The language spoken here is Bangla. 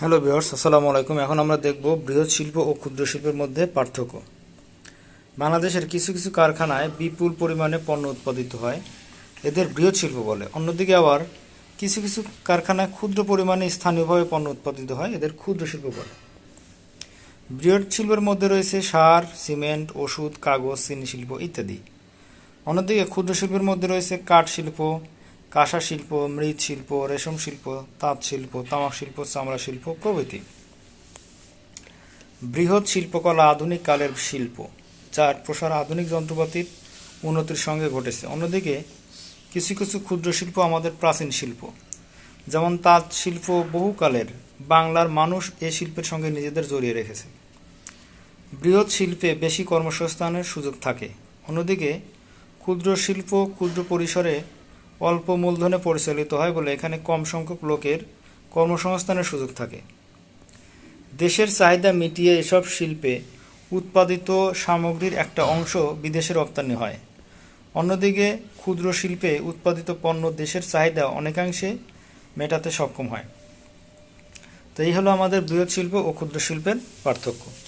হ্যালো ভিউয়ার্স আসসালামু আলাইকুম। এখন আমরা দেখব বৃহৎ শিল্প ও ক্ষুদ্র শিল্পের মধ্যে পার্থক্য। বাংলাদেশের কিছু কিছু কারখানায় বিপুল পরিমাণে পণ্য উৎপাদিত হয়। এদের বৃহৎ শিল্প বলে। অন্যদিকে আবার কিছু কিছু কারখানায় ক্ষুদ্র পরিমাণে স্থানীয়ভাবে পণ্য উৎপাদিত হয়। এদের ক্ষুদ্র শিল্প বলে। বৃহৎ শিল্পের মধ্যে রয়েছে সার, সিমেন্ট, ওষুধ, কাগজ, চিনি শিল্প ইত্যাদি। অন্যদিকে ক্ষুদ্র শিল্পের মধ্যে রয়েছে কাঠ শিল্প কাঁসা শিল্প মৃৎশিল্প রেশম শিল্প, তাঁত শিল্প, তামাক শিল্প, চামড়া শিল্প প্রভৃতি। বৃহৎ শিল্পকলা আধুনিক কালের শিল্প, যার প্রসার আধুনিক যন্ত্রপাতির উন্নতির সঙ্গে ঘটেছে। অন্যদিকে, কিছু কিছু ক্ষুদ্র শিল্প আমাদের প্রাচীন শিল্প, যেমন তাঁত শিল্প বহুকালের বাংলার মানুষ এ শিল্পের সঙ্গে নিজেদের জড়িয়ে রেখেছে। বৃহৎ শিল্পে বেশি কর্মসংস্থানের সুযোগ থাকে। অন্যদিকে, ক্ষুদ্র শিল্প ক্ষুদ্র পরিসরে অল্প মূলধনে পরিচালিত হয় বলে এখানে কম সংখ্যক লোকের কর্মসংস্থানের সুযোগ থাকে। দেশের চাহিদা মিটিয়ে এসব শিল্পে উৎপাদিত সামগ্রীর একটা অংশ বিদেশে রপ্তানি হয়। অন্যদিকে ক্ষুদ্র শিল্পে উৎপাদিত পণ্য দেশের চাহিদা অনেকাংশে মেটাতে সক্ষম হয়। তো এই হলো আমাদের বৃহৎ শিল্প ও ক্ষুদ্র শিল্পের পার্থক্য।